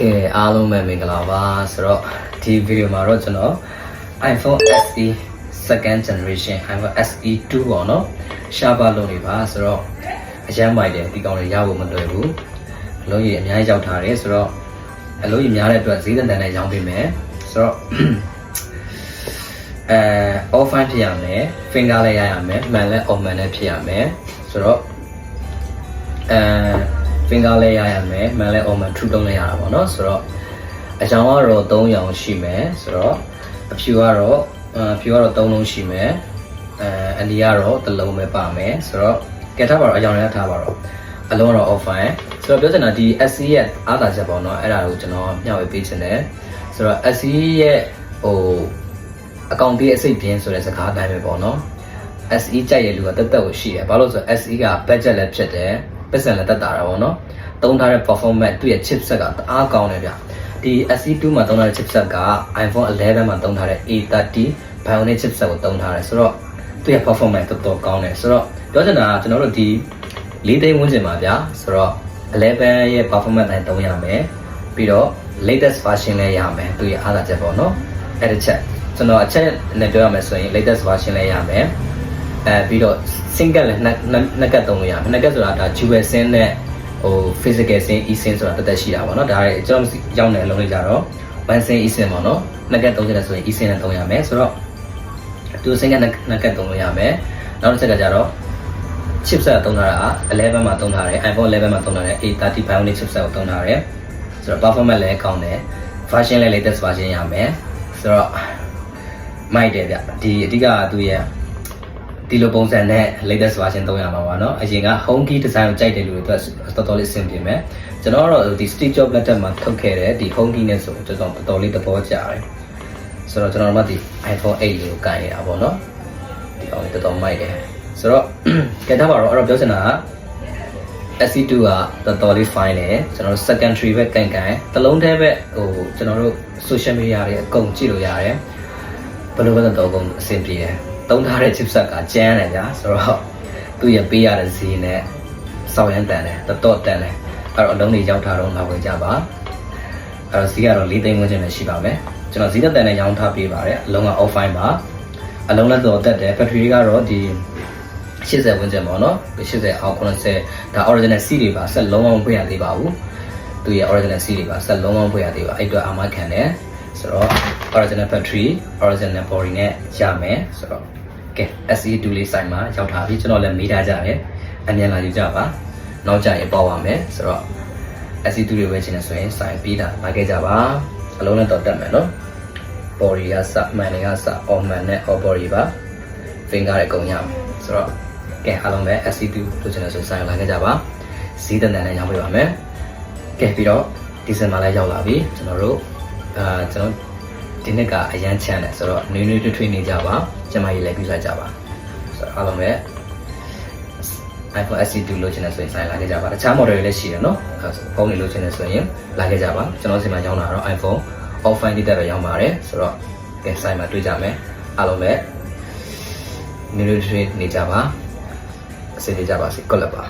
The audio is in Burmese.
ကဲအားလုံးပဲမင်္ဂလာပါဆိုတော့ဒီဗီဒီယိုမှာတော့ကျွန်တော် iPhone SE second generation iPhone SE 2ပေါ့နော်ရှားပါလို့နေပါဆိုတော့အရမ်းမိုက်တယ်ဒီကောင်တွေရဖို့မလွယ်ဘူးအလုံးကြီးအများကြီးရောက်ထားတယ်ဆိုတော့အလုံးကြီးများတဲ့အတွက်ဈေးတန်တန်နဲ့ရောင်းပေးမယ်ဆိုတော့အဲ offline ဖြစ်ရမယ် finger လည်းရရမယ်မှန်လည်း on man လည်းဖြစ်ရမယ်ဆိုတော့အဲ finger လည်းရရမယ်မှန်လည်း on man true တုံးလည်းရတာပေါ့နော်ဆိုတော့အကြောင်းကတော့3ရောင်ရှိမယ်ဆိုတော့အဖြူကတော့အဖြူကတော့3လုံးရှိမယ်အဲအနီကတော့တစ်လုံးပဲပါမယ်ဆိုတော့ကဲထားပါတော့အကြောင်းလည်းထားပါတော့အလုံးကတော့ offline ဆိုတော့ပြောချင်တာဒီ SC ရဲ့အားသာချက်ပေါ့နော်အဲ့ဒါကိုကျွန်တော်မျှဝေပေးချင်တယ်ဆိုတော့ SC ရဲ့ဟိုအကောင့်ပေးအစိတ်ပြင်းဆိုတဲ့စကားအတိုင်းပဲပေါ့နော် SE ကြိုက်ရလူကတက်တက်ကိုရှိတယ်ဘာလို့လဲဆိုတော့ SE က budget လည်းဖြစ်တယ် ပတ်စံလည်းတက်တာတာပေါ့နော်သုံးထားတဲ့ performance သူ့ရဲ့ chipset ကတအားကောင်းတယ်ဗျဒီ SE2 မှာသုံးထားတဲ့ chipset က iPhone 11မှာသုံးထားတဲ့ A30 Bionic chipset ကိုသုံးထားတယ်ဆိုတော့သူ့ရဲ့ performance တော်တော်ကောင်းတယ်ဆိုတော့ပြောချင်တာကကျွန်တော်တို့ဒီ၄သိန်းဝန်းကျင်ပါဗျာဆိုတော့11ရဲ့ performance တိုင်းသုံးရမယ်ပြီးတော့ latest version လည်းရမယ်သူ့ရဲ့အားသာချက်ပေါ့နော်အဲ့တစ်ချက်ကျွန်တော်အချက်နဲ့ပြောရမယ်ဆိုရင် latest version လည်းရမယ် အဲပြီးတော့ single လည်းနှစ်နှစ်နှစ်ကတ်သုံးလို့ရမယ်နှစ်ကတ်ဆိုတာဒါ dual sim နဲ့ဟို physical sim e sim ဆိုတာတက်တက်ရှိတာပေါ့နော်ဒါတွေကျွန်တော်ရောက်နေအလုံးလေးကြတော့ one sim e sim ပေါ့နော်နှစ်ကတ်သုံးချင်တယ်ဆိုရင် e sim နဲ့သုံးရမယ်ဆိုတော့သူ single နှစ်ကတ်သုံးလို့ရမယ်နောက်တစ်ချက်ကကြတော့ chipset သုံးထားတာ11မှာသုံးထားတယ် iPhone 11မှာသုံးထားတယ် A30 Bionic chipset ကိုသုံးထားတယ်ဆိုတော့ performance လည်းကောင်းတယ် version လည်း latest version ရမယ်ဆိုတော့မိုက်တယ်ဗျဒီအဓိကသူရဲ့ ဒီလိုပုံစံနဲ့ latest version သုံးရမှာပါเนาะအရင်က home key design ကိုကြိုက်တယ်လို့အတွက်တော်တော်လေးအဆင်ပြေမယ်ကျွန်တော်ကတော့ဒီ Steve Jobs လက်ထက်မှာထုတ်ခဲ့တဲ့ဒီ home key နဲ့ဆိုကျွန်တော်တော်တော်လေးသဘောကျတယ်ဆိုတော့ကျွန်တော်တို့မှဒီ iPhone 8လေးကိုကင်ရတာပေါ့เนาะဒီအောင်တော်တော်မိုက်တယ်ဆိုတော့ ကဲထားပါတော့အဲ့တော့ပြောချင်တာက SC2 ကတော်တော်လေး fine တယ်ကျွန်တော်တို့ secondary ပဲကန်ကန်တလုံးတည်းပဲဟိုကျွန်တော်တို့ social media တွေအကုန်ကြည့်လို့ရတယ်ဘယ်လိုပဲတော့အကုန်အဆင်ပြေတယ် တုံးထားတဲ့ chipset ကကျန်းတယ်ကြာဆိုတော့သူ့ရပေးရတဲ့ဈေးနဲ့စောက်ရမ်းတန်တယ်တော်တော်တန်တယ်အဲ့တော့အလုံးတွေရောက်ထားတော့ငါဝင်ကြပါအဲ့တော့ဈေးကတော့၄သိန်းဝန်းကျင်ပဲရှိပါမယ်ကျွန်တော်ဈေးသက်တန်နဲ့ရောင်းထားပေးပါတယ်အလုံးက offline ပါအလုံးလည်းတော်တက်တယ် battery ကတော့ဒီ80ဝန်းကျင်ပေါ့နော်80အောက်90ဒါ original C တွေပါဆက်လုံးဝဖွင့်ရသေးပါဘူးသူရဲ့ original C တွေပါဆက်လုံးဝဖွင့်ရသေးပါအဲ့အတွက်အာမခံတယ်ဆိုတော့ original battery original body နဲ့ရမယ်ဆိုတော့ ကဲ SE2 လေးဆိုင်မှာရောက်ထားပြီကျွန်တော်လည်းမေးထားကြတယ်အမြန်လာယူကြပါနောက်ကြရင်ပေါ့ပါမယ်ဆိုတော့ SE2 တွေဝယ်ချင်တယ်ဆိုရင်ဆိုင်ပြီးတာလာခဲ့ကြပါအလုံးနဲ့တော့တက်မယ်နော် body ကစမှန်တွေကစ on man နဲ့ off body ပါ finger တွေအကုန်ရမယ်ဆိုတော့ကဲအားလုံးပဲ SC2 လိုချင်တဲ့ဆိုဆိုင်လာခဲ့ကြပါဈေးတန်တန်နဲ့ရောင်းပေးပါမယ်ကဲပြီးတော့ဒီဇင်ဘာလည်းရောက်လာပြီကျွန်တော်တို့အာကျွန်တော် ဒီနှစ်ကအရန်ချမ်းတယ်ဆိုတော့နွေးနွေးထွေးထွေးနေကြပါကျမကြီးလည်းပြုလိုက်ကြပါဆိုတော့အားလုံးပဲ iPhone SE2 လိုချင်တဲ့ဆိုရင်ဆိုင်လာခဲ့ကြပါတခြား model တွေလည်းရှိတယ်နော်အဲဆိုဖုန်းတွေလိုချင်တဲ့ဆိုရင်လာခဲ့ကြပါကျွန်တော်စီမှာရောင်းတာတော့ iPhone offline တိတက်ပဲရောင်းပါတယ်ဆိုတော့ကဲဆိုင်မှာတွေ့ကြမယ်အားလုံးပဲနွေးနွေးထွေးထွေးနေကြပါအဆင်ပြေကြပါစေကွက်လက်ပါ